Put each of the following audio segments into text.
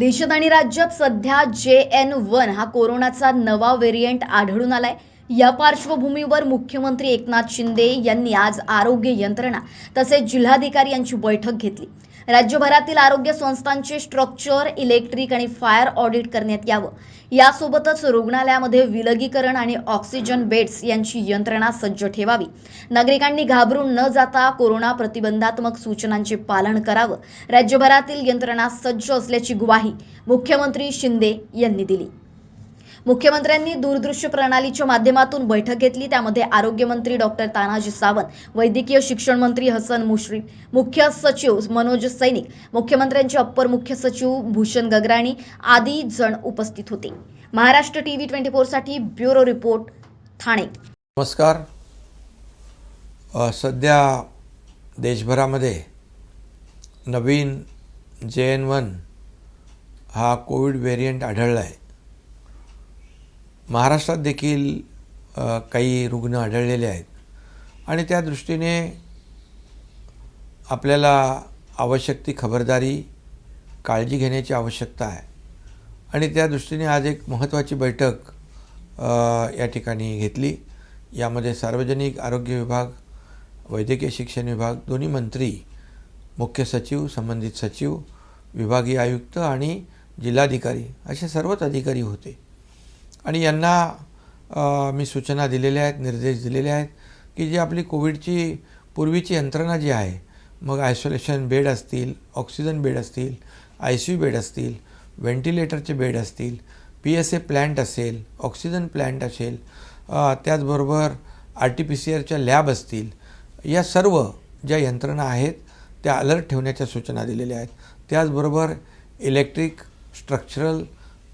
देशात आणि राज्यात सध्या जे एन वन हा कोरोनाचा नवा व्हेरियंट आढळून आलाय. या पार्श्वभूमीवर मुख्यमंत्री एकनाथ शिंदे यांनी आज आरोग्य यंत्रणा तसेच जिल्हाधिकारी यांची बैठक घेतली. राज्यभरातील आरोग्य संस्थांचे स्ट्रक्चर इलेक्ट्रिक आणि फायर ऑडिट करण्यात यावं. यासोबतच रुग्णालयामध्ये विलगीकरण आणि ऑक्सिजन बेड्स यांची यंत्रणा सज्ज ठेवावी. नागरिकांनी घाबरून न जाता कोरोना प्रतिबंधात्मक सूचनांचे पालन करावं. राज्यभरातील यंत्रणा सज्ज असल्याची ग्वाही मुख्यमंत्री शिंदे यांनी दिली. मुख्यमंत्र्यांनी दूरदृश्य प्रणालीच्या माध्यमातून बैठक घेतली. त्यामध्ये आरोग्यमंत्री डॉक्टर तानाजी सावंत वैद्यकीय शिक्षण मंत्री हसन मुश्रीफ मुख्य सचिव मनोज सैनिक मुख्यमंत्र्यांचे अप्पर मुख्य सचिव भूषण गगराणी आदी जण उपस्थित होते. महाराष्ट्र टीव्ही ट्वेंटी फोरसाठी ब्युरो रिपोर्ट ठाणे. नमस्कार. सध्या देशभरामध्ये नवीन जे एन वन हा कोविड व्हेरियंट आढळला आहे महाराष्ट्रात देखील काही रुग्ण आढळलेले आहेत. आणि त्या दृष्टीने आपल्याला आवश्यक ती खबरदारी काळजी घेण्याची आवश्यकता आहे. आणि त्या दृष्टीने आज एक महत्त्वाची बैठक या ठिकाणी घेतली. यामध्ये सार्वजनिक आरोग्य विभाग वैद्यकीय शिक्षण विभाग दोन्ही मंत्री मुख्य सचिव संबंधित सचिव विभागीय आयुक्त आणि जिल्हाधिकारी असे सर्वच अधिकारी होते. आणि यांना मी सूचना दिलेल्या आहेत निर्देश दिलेले आहेत की जी आपली कोविडची पूर्वीची यंत्रणा जी आहे मग आयसोलेशन बेड असतील ऑक्सिजन बेड असतील आय सी यू बेड असतील व्हेंटिलेटरचे बेड असतील पी एस ए प्लॅन्ट असेल ऑक्सिजन प्लॅन्ट असेल त्याचबरोबर आर टी पी सी आरच्या लॅब असतील या सर्व ज्या यंत्रणा आहेत त्या अलर्ट ठेवण्याच्या सूचना दिलेल्या आहेत. त्याचबरोबर इलेक्ट्रिक स्ट्रक्चरल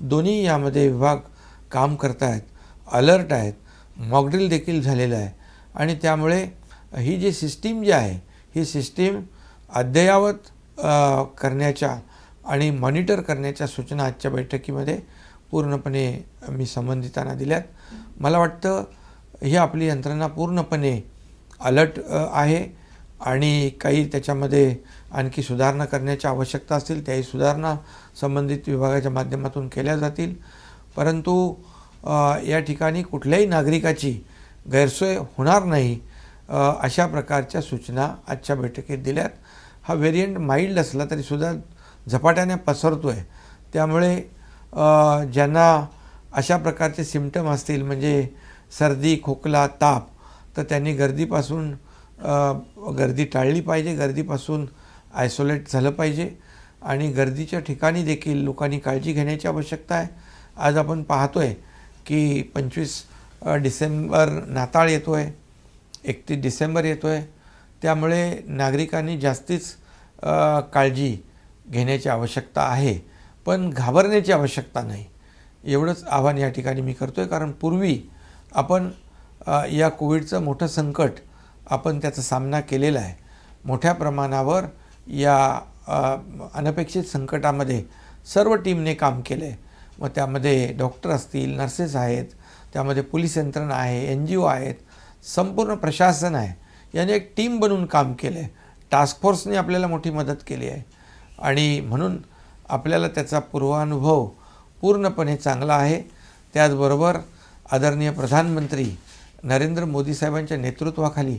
दोन्ही यामध्ये विभाग काम करत आहेत अलर्ट आहेत मॉकड्रिल देखील झालेलं आहे. आणि त्यामुळे ही जी सिस्टीम जी आहे ही सिस्टीम अद्ययावत करण्याच्या आणि मॉनिटर करण्याच्या सूचना आजच्या बैठकीमध्ये पूर्णपणे मी संबंधितांना दिल्यात. मला वाटतं ही आपली यंत्रणा पूर्णपणे अलर्ट आहे. आणि काही त्याच्यामध्ये आणखी सुधारणा करण्याच्या आवश्यकता असतील त्याही सुधारणा संबंधित विभागाच्या माध्यमातून केल्या जातील. परंतु या ठिकाणी कुठल्याही नागरिकाची गैरसोय होणार नाही अशा प्रकारच्या सूचना आजच्या बैठकीत दिल्यात. हा व्हेरियंट माइल्ड असला तरीसुद्धा झपाट्याने पसरतो आहे त्यामुळे ज्यांना अशा प्रकारचे सिमटम असतील म्हणजे सर्दी खोकला ताप तर त्यांनी गर्दीपासून गर्दी टाळली पाहिजे गर्दीपासून आयसोलेट झालं पाहिजे आणि गर्दीच्या ठिकाणी देखील लोकांनी काळजी घेण्याची आवश्यकता आहे. आज आपण पाहतो आहे की पंचवीस डिसेंबर नाताळ येतो आहे एकतीस डिसेंबर येतो आहे त्यामुळे नागरिकांनी जास्तीच काळजी घेण्याची आवश्यकता आहे. पण घाबरण्याची आवश्यकता नाही. एवढंच आव्हान या ठिकाणी मी करतो आहे कारण पूर्वी आपण या कोविडचं मोठं संकट आपण त्याचा सामना केलेला आहे. मोठ्या प्रमाणावर या अनपेक्षित संकटामध्ये सर्व टीमने काम केलं आहे मग त्यामध्ये डॉक्टर असतील नर्सेस आहेत त्यामध्ये पोलीस यंत्रणा आहे एन जी ओ आहेत संपूर्ण प्रशासन आहे. याने एक टीम बनवून काम केलं आहे टास्क फोर्सने आपल्याला मोठी मदत केली आहे. आणि म्हणून आपल्याला त्याचा पूर्वानुभव पूर्णपणे चांगला आहे. त्याचबरोबर आदरणीय प्रधानमंत्री नरेंद्र मोदी साहेबांच्या नेतृत्वाखाली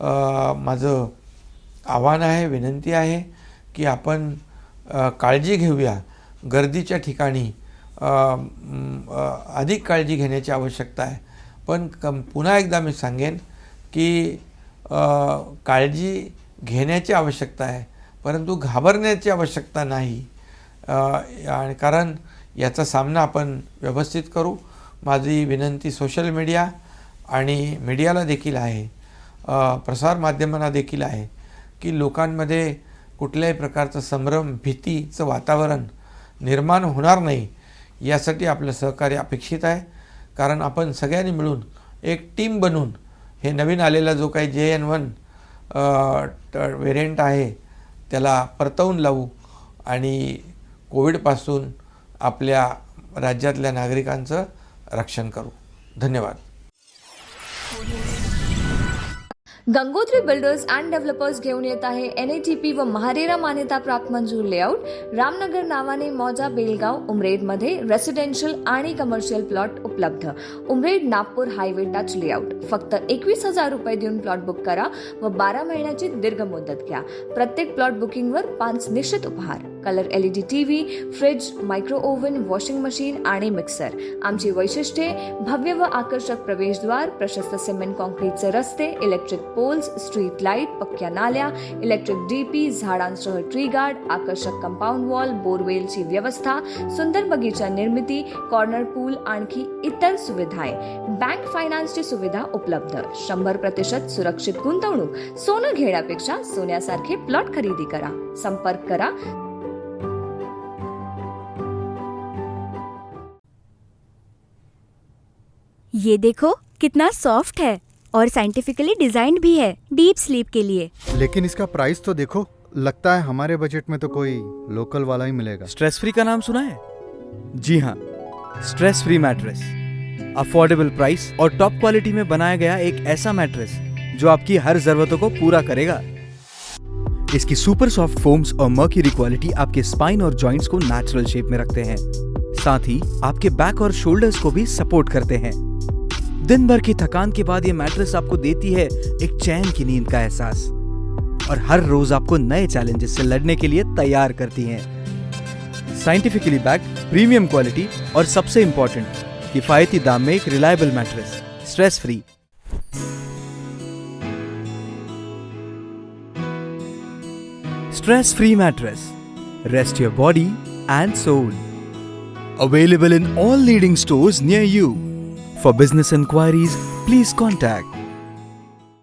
माझं आव्हान आहे विनंती आहे की आपण काळजी घेऊया. गर्दीच्या ठिकाणी अधिक काळजी घेण्याची आवश्यकता आहे. पण कम पुन्हा एकदा मी सांगेन की काळजी घेण्याची आवश्यकता आहे परंतु घाबरण्याची आवश्यकता नाही. आणि कारण याचा सामना आपण व्यवस्थित करू. माझी विनंती सोशल मीडिया आणि मीडियाला देखील आहे. प्रसारमाध्यमांना देखील आहे की लोकांमध्ये कुठल्याही प्रकारचं संभ्रम भीतीचं वातावरण निर्माण होणार नाही यासाठी आपलं सहकार्य अपेक्षित आहे. कारण आपण सगळ्यांनी मिळून एक टीम बनून हे नवीन आलेला जो काही जे एन वन व्हेरियंट आहे त्याला परतवून लावू आणि कोविडपासून आपल्या राज्यातल्या नागरिकांचं रक्षण करू. धन्यवाद. गंगोत्री बिल्डर्स अँड डेव्हलपर्स घेऊन येत आहे एन टी पी व महारेरा मान्यता प्राप्त मंजूर लेआउट रामनगर नावाने मौजा बेलगाव उमरेडमध्ये रेसिडेन्शियल आणि कमर्शियल प्लॉट उपलब्ध. Umred Nagpur highway touch layout फक्त एकवीस हजार रुपये देऊन प्लॉट बुक करा व बारा महिन्याची दीर्घ मुदत घ्या. प्रत्येक प्लॉट बुकिंगवर पाच निश्चित उपहार. Colour L E D T V fridge micro oven washing machine आणि मिक्सर आमची वैशिष्ट्ये भव्य व आकर्षक प्रवेशद्वार प्रशस्त सिमेंट कॉन्क्रीटचे रस्ते इलेक्ट्रिक पोल्स स्ट्रीट लाईट पक्क्या नाल्या इलेक्ट्रिक डीपी झाडांसह ट्री गार्ड आकर्षक कंपाऊंड वॉल बोरवेलची व्यवस्था सुंदर बगीचा निर्मिती कॉर्नर पूल आणखी इतर सुविधाय बँक फायनान्सची सुविधा उपलब्ध शंभर प्रतिशत सुरक्षित गुंतवणूक सोनं घेण्यापेक्षा सोन्यासारखे प्लॉट खरेदी करा संपर्क करा ये देखो, कितना सॉफ्ट है। और साइंटिफिकली डिजाइंड भी है डीप स्लीप के लिए। लेकिन इसका प्राइस तो देखो लगता है हमारे बजट में तो कोई लोकल वाला ही मिलेगा। स्ट्रेस फ्री का नाम सुना है? जी हाँ stress free mattress affordable price और टॉप क्वालिटी में बनाया गया एक ऐसा मैट्रेस जो आपकी हर जरूरतों को पूरा करेगा। इसकी सुपर सॉफ्ट फोम्स और मर्क्यूरी क्वालिटी आपके स्पाइन और जॉइंट्स को नेचुरल शेप में रखते हैं। साथ ही आपके बैक और शोल्डर्स को भी सपोर्ट करते हैं। दिन भर की थकान के बाद ये मैट्रेस आपको देती है एक चैन की नींद का एहसास। और हर रोज आपको नए चैलेंजेस से लड़ने के लिए तैयार करती है। साइंटिफिकली बैक्ड प्रीमियम क्वालिटी और सबसे इंपॉर्टेंट किफायती दाम में एक reliable mattress stress free stress free mattress rest your body and soul available in all leading stores near you. For business inquiries, please contact